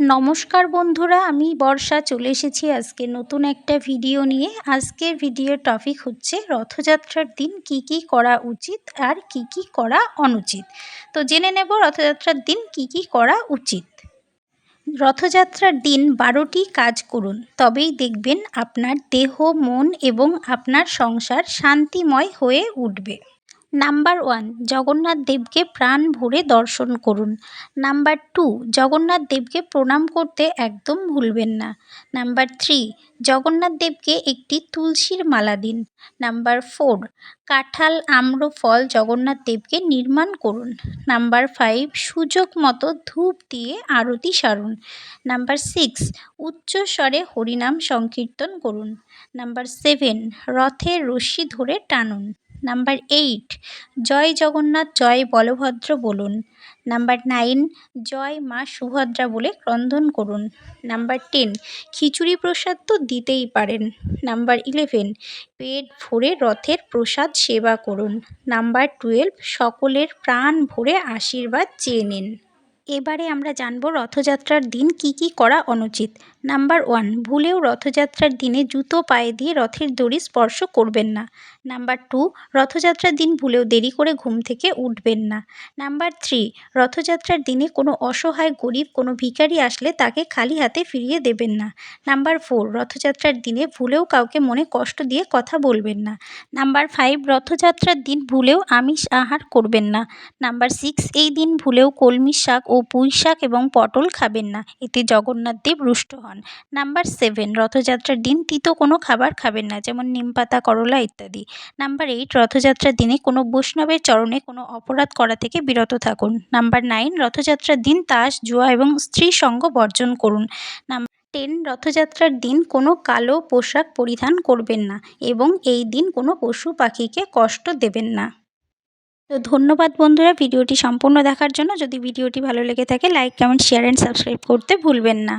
নমস্কার বন্ধুরা, আমি বর্ষা চলে এসেছি আজকে নতুন একটা ভিডিও নিয়ে। আজকের ভিডিওর টপিক হচ্ছে রথযাত্রার দিন কি কি করা উচিত আর কি কি করা অনুচিত। তো জেনে নেব রথযাত্রার দিন কি কি করা উচিত। রথযাত্রার দিন বারোটি কাজ করুন, তবেই দেখবেন আপনার দেহ, মন এবং আপনার সংসার শান্তিময় হয়ে উঠবে। নাম্বার ওয়ান, জগন্নাথ দেবকে প্রাণ ভরে দর্শন করুন। নাম্বার টু, জগন্নাথ দেবকে প্রণাম করতে একদম ভুলবেন না। নাম্বার থ্রি, জগন্নাথ দেবকে একটি তুলসীর মালা দিন। নাম্বার ফোর, কাঁঠাল, আম্র, ফল জগন্নাথ দেবকে নির্মাণ করুন। নাম্বার ফাইভ, সুযোগ মতো ধূপ দিয়ে আরতি সারুন। নাম্বার সিক্স, উচ্চ স্বরে হরিনাম সংকীর্তন করুন। নাম্বার সেভেন, রথের রশ্মি ধরে টানুন। নাম্বার এইট, জয় জগন্নাথ, জয় বলভদ্র বলুন। নাম্বার নাইন, জয় মা সুভদ্রা বলে ক্রন্দন করুন। নাম্বার টেন, খিচুড়ি প্রসাদ তো দিতেই পারেন। নাম্বার ইলেভেন, পেট ভরে রথের প্রসাদ সেবা করুন। নাম্বার টুয়েলভ, সকলের প্রাণ ভরে আশীর্বাদ চেয়ে নিন। এবারে আমরা জানব রথযাত্রার দিন কি কি করা অনুচিত। নাম্বার ওয়ান, ভুলেও রথযাত্রার দিনে জুতো পায়ে দিয়ে রথের দড়ি স্পর্শ করবেন না। নাম্বার টু, রথযাত্রার দিন ভুলেও দেরি করে ঘুম থেকে উঠবেন না। নাম্বার থ্রি, রথযাত্রার দিনে কোনো অসহায়, গরিব, কোনো ভিখারি আসলে তাকে খালি হাতে ফিরিয়ে দেবেন না। নাম্বার ফোর, রথযাত্রার দিনে ভুলেও কাউকে মনে কষ্ট দিয়ে কথা বলবেন না। নাম্বার ফাইভ, রথযাত্রার দিন ভুলেও আমিষ আহার করবেন না। নাম্বার সিক্স, এই দিন ভুলেও কলমি শাক ও পুঁই শাক এবং পটল খাবেন না। এতে জগন্নাথ দেব রুষ্ট হন। নাম্বার সেভেন, রথযাত্রার দিন তিতো কোনো খাবার খাবেন না, যেমন নিমপাতা করলা ইত্যাদি। নাম্বার এইট, রথযাত্রার দিনে কোনো বৈষ্ণবের চরণে কোনো অপরাধ করা থেকে বিরত থাকুন। নাম্বার নাইন, রথযাত্রার দিন তাস, জুয়া এবং স্ত্রী সঙ্গ বর্জন করুন। নাম্বার টেন, রথযাত্রার দিন কোনো কালো পোশাক পরিধান করবেন না এবং এই দিন কোনো পশু পাখিকে কষ্ট দেবেন না। তো ধন্যবাদ বন্ধুরা ভিডিওটি সম্পূর্ণ দেখার জন্য। যদি ভিডিওটি ভালো লেগে থাকে like comment share and subscribe করতে ভুলবেন না।